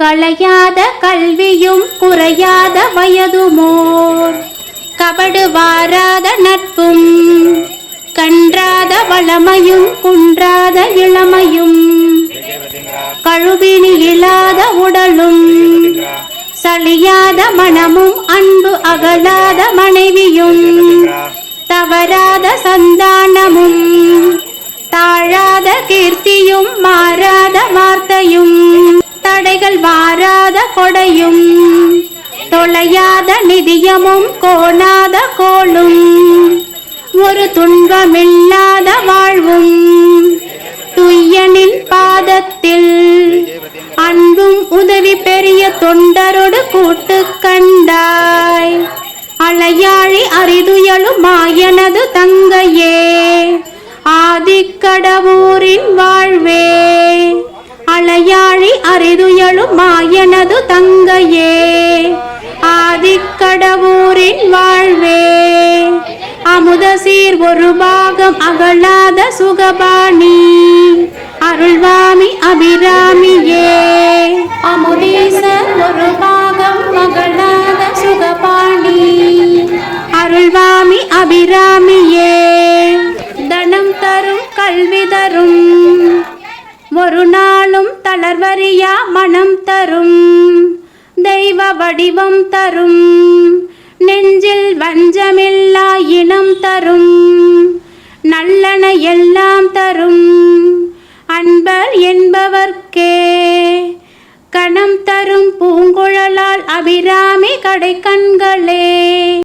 களையாத கல்வியும் குறையாத வயதுமோர். கபடு வாராத நட்பும் கன்றாத வளமையும் குன்றாத இளமையும். கழுவினி இல்லாத உடலும் சலியாத மனமும் அன்பு அகலாத மனைவியும். தவறாத சந்தானமும் தாழாத கீர்த்தியும் மா கோடையும் தொலையாத நிதியமும் கோணாத கோளும். ஒரு துன்பமில்லாத வாழ்வும். துய்யனின் பாதத்தில் அன்பும் உதவி பெரிய தொண்டரோடு கூட்டு கண்டாய். அலையாழி அரிதுயலும் மாயனது தங்கையே. ஆதிக்கடவூரின் வாழ்வே. அலையாழி அறிதுயலும் மாயனது தங்கையே. ஆதிக்கடவூரின் வாழ்வே. அமுத சீர் ஒரு பாகம் அகலாத சுகபாணி. அருள்வாமி அபிராமியே. அமுதீசர் ஒரு பாகம் அகலாத சுகபாணி. அருள்வாமி அபிராமியே. தனம் தரும் கல்வி தரும். ஒரு நாள் தளர்வரியா மனம் தரும். தெய்வ வடிவம் தரும். நெஞ்சில் வஞ்சமில்லா இனம் தரும். நல்லன எல்லாம் தரும். அன்பர் என்பவர்க்கே கணம் தரும் பூங்குழலால் அபிராமி கடை கண்களே